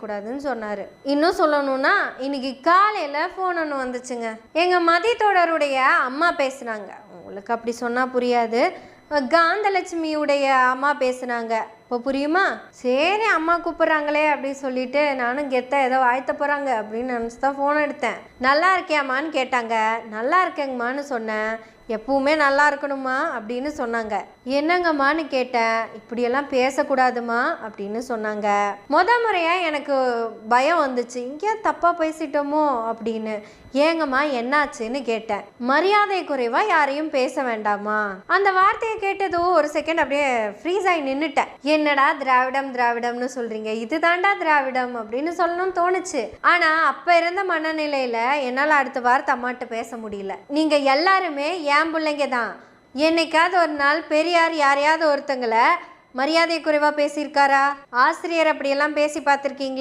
கூடாதுன்னு சொன்னார். இன்னும் சொல்லணும்னா இன்னைக்கு காலையில் ஃபோன் ஒன்று வந்துச்சுங்க. எங்கள் மதித்தோடருடைய அம்மா பேசுனாங்க. உங்களுக்கு அப்படி சொன்னால் புரியாது. காந்தலட்சுமியுடைய அம்மா பேசுனாங்க. இப்போ புரியுமா? சரி அம்மா கூப்பிட்றாங்களே அப்படின்னு சொல்லிட்டு நானும் கெத்த ஏதோ வாழ்த்த போகிறாங்க அப்படின்னு நினச்சி தான் ஃபோன் எடுத்தேன். நல்லா இருக்கியாம்மான்னு கேட்டாங்க. நல்லா இருக்கேங்கம்மான்னு சொன்னேன். எப்பவுமே நல்லா இருக்கணுமா அப்படின்னு சொன்னாங்க. என்னங்கம்மான்னு கேட்டேன். இப்படியெல்லாம் பேசக்கூடாதுமா அப்படின்னு சொன்னாங்க. மொத முறையாக எனக்கு பயம் வந்துச்சு. இங்கே தப்பாக பேசிட்டோமோ அப்படின்னு. ஏங்கம்மா என்னாச்சுன்னு கேட்டேன். மரியாதை குறைவா யாரையும் பேச வேண்டாமா? அந்த வார்த்தையை கேட்டதும் ஒரு செகண்ட் அப்படியே ஃப்ரீஸ் ஆகி நின்றுட்டேன் என்னடா திராவிடம் திராவிடம்னு சொல்கிறீங்க இதுதான்டா திராவிடம் அப்படின்னு சொல்லணும்னு தோணுச்சு. ஆனால் அப்போ இருந்த மனநிலையில் என்னால் அடுத்த வார்த்தை அம்மாட்ட பேச முடியல. நீங்கள் எல்லாருமே என் பிள்ளைங்க தான் என்னைக்காவது ஒரு நாள் பெரியார் யாரையாவது ஒருத்தங்களை மரியாதை குறைவா பேசியிருக்காரா? ஆசிரியர் அப்படியெல்லாம் பேசி பார்த்துருக்கீங்களா?